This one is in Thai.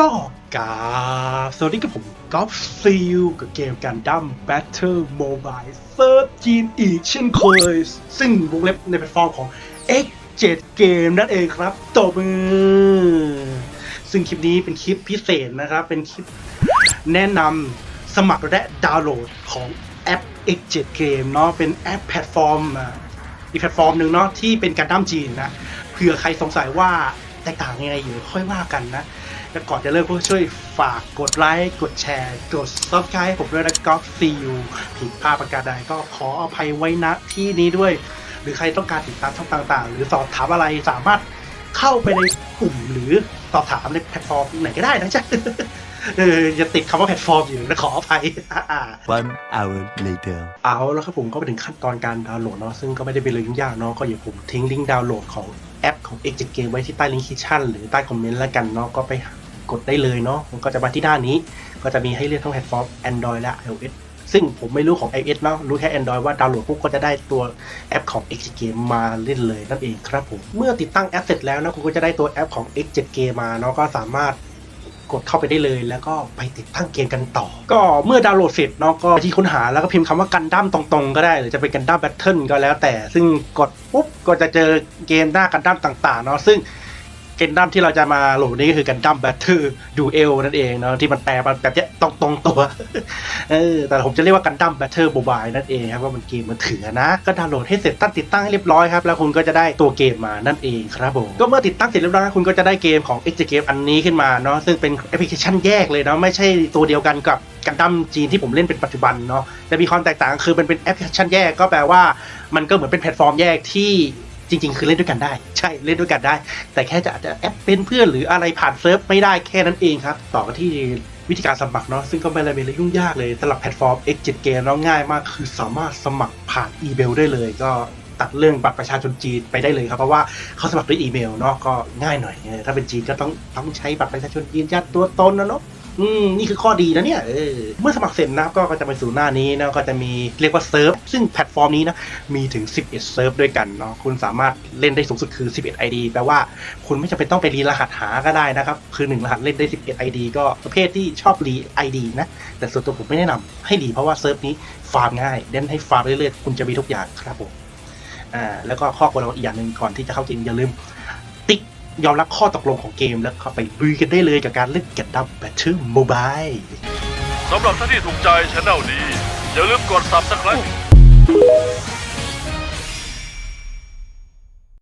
ก็กาสวัสดีกับผมกอล์ฟซิลกับเกมการดั้ม Battle Mobile เซิร์ฟจีนอีกเช่นเคย ซึ่งวงเล็บในแพลตฟอร์มของ X7 เกมนั่นเองครับตบมือ ซึ่งคลิปนี้เป็นคลิปพิเศษนะครับ เป็นคลิปแนะนำสมัครและดาวน์โหลดของแอป X7 เกมเนาะเป็นแอปแพลตฟอร์มอีกแพลตฟอร์มหนึ่งเนาะที่เป็นการดั้มจีนนะเผื่อใครสงสัยว่า แตกต่างยังไงอยู่ค่อยว่ากันนะ แล้วก่อนจะเริ่มก็ช่วยฝากกดไลค์กดแชร์ กด subscribe ให้ผมด้วยนะก็ซีอูผิดพลาดประการใดก็ขออภัยไว้ณที่นี้ด้วย หรือใครต้องการติดตามช่องต่างๆ หรือสอบถามอะไรสามารถเข้าไปในกลุ่มหรือ สอบถามในแพลตฟอร์มไหนก็ได้นะจ๊ะเอออย่าติดคำว่าแพลตฟอร์มอยู่นะขออภัยอ่า One hour later. เอาแล้วครับผมก็ไปถึงขั้นตอนการดาวน์โหลดเนาะซึ่งก็ไม่ได้เป็นเรื่องยุ่งยากเนาะก็อย่าผมทิ้งลิงก์ดาวน์โหลดของแอปของ x เกมไว้ที่ใต้ลิงก์คิชั่นหรือใต้คอมเมนต์แล้วกันเนาะก็ไปกดได้เลยเนาะมันก็จะมาที่หน้านี้ ก็จะมีให้เลือกทั้งแพลตฟอร์ม Android และ iOS ซึ่งผมไม่รู้ของ iOS เนาะรู้แค่ Android ว่าดาวน์โหลดปุ๊บก็จะได้ตัวแอปของ X Game มาเล่นเลยนั่นเองครับผม เมื่อติดตั้งแอปเสร็จแล้วนะคุณก็จะได้ตัวแอปของ X7 g a m e มาเนาะก็สามารถกดเข้าไปได้เลยแล้วก็ไปติดตั้งเกมกันต่อ ก็เมื่อดาวน์โหลดเสร็จเนาะก็ที่ค้นหาแล้วก็พิมพ์คำว่ากันดั้มตรงๆ ก็ได้ หรือจะเป็นกันดั้มแบทเทิลก็แล้วแต่ ซึ่งกดปุ๊บก็จะเจอเกมหน้ากันดั้มต่างๆเนาะซึ่ง เกมดั้มที่เราจะมาโหลดนี่ก็คือกันดั้มแบทเทิลดูเอลนั่นเองเนาะที่มันแปลมาแบบเนี้ยตรงๆตัวเออแต่ผมจะเรียกว่ากันดั้มแบทเทิลโมบายนั่นเองครับว่ามันเกมมือถือนะ ก็ดาวน์โหลดให้เสร็จตั้งติดตั้งให้เรียบร้อยครับ แล้วคุณก็จะได้ตัวเกมมานั่นเองครับผมก็เมื่อติดตั้งเสร็จเรียบร้อยคุณก็จะได้เกมของ X Game อันนี้ขึ้นมาเนาะซึ่งเป็นแอปพลิเคชันแยกเลยเนาะไม่ใช่ตัวเดียวกันกับกันดั้มจีนที่ผมเล่นเป็นปัจจุบันเนาะแต่มีความแตกต่างคือมันเป็นแอปพลิเคชันแยกก็แปลว่ามันก็เหมือนเป็นแพลตฟอร์มแยกที่ จริง ๆ คือเล่นด้วยกันได้ ใช่เล่นด้วยกันได้ แต่แค่จะอาจจะแอปเป็นเพื่อนหรืออะไรผ่านเซิร์ฟไม่ได้แค่นั้นเองครับ ต่อกันที่วิธีการสมัครเนาะซึ่งก็ไม่ไเป็นเรื่องยุ่งยากเลยสำหรับแพลตฟอร์ม X7 Game เนาะง่ายมาก คือสามารถสมัครผ่านอีเมลได้เลยก็ตัดเรื่องบัตรประชาชนจีนไปได้เลยครับ เพราะว่าเขาสมัครด้วยอีเมลเนาะก็ง่ายหน่อย ถ้าเป็นจีนก็ต้องต้องใช้บัตรประชาชนยืนยันตัวตนนะเนาะ อืมนี่คือข้อดีนะเนี่ยเออเมื่อสมัครเสร็จนะครับก็จะไปสู่หน้านี้นะก็จะมีเรียกว่าเซิร์ฟซึ่งแพลตฟอร์มนี้นะมีถึง 11 เซิร์ฟด้วยกันเนาะคุณสามารถเล่นได้สูงสุดคือ 11 ID แปลว่าคุณไม่จำเป็นต้องไปรีรหัสหาก็ได้นะครับ คือ 1 รหัสเล่นได้ 11 ID ก็ประเภทที่ชอบรี ID นะ แต่ส่วนตัวผมไม่แนะนำให้รีเพราะว่าเซิร์ฟนี้ฟาร์มง่ายเล่นให้ฟาร์มเรื่อยๆคุณจะมีทุกอย่างครับผมอ่าแล้วก็ข้อควรระวังอีกอย่างหนึ่งก่อนที่จะเข้าเกมอย่าลืม ยอมรับข้อตกลงของเกมแล้วเข้าไปลุยกันได้เลยกับการเล่นกันดับแบทเทิลโมบายสำหรับท่านที่ถูกใจชแนลนี้ อย่าลืมกด subscribe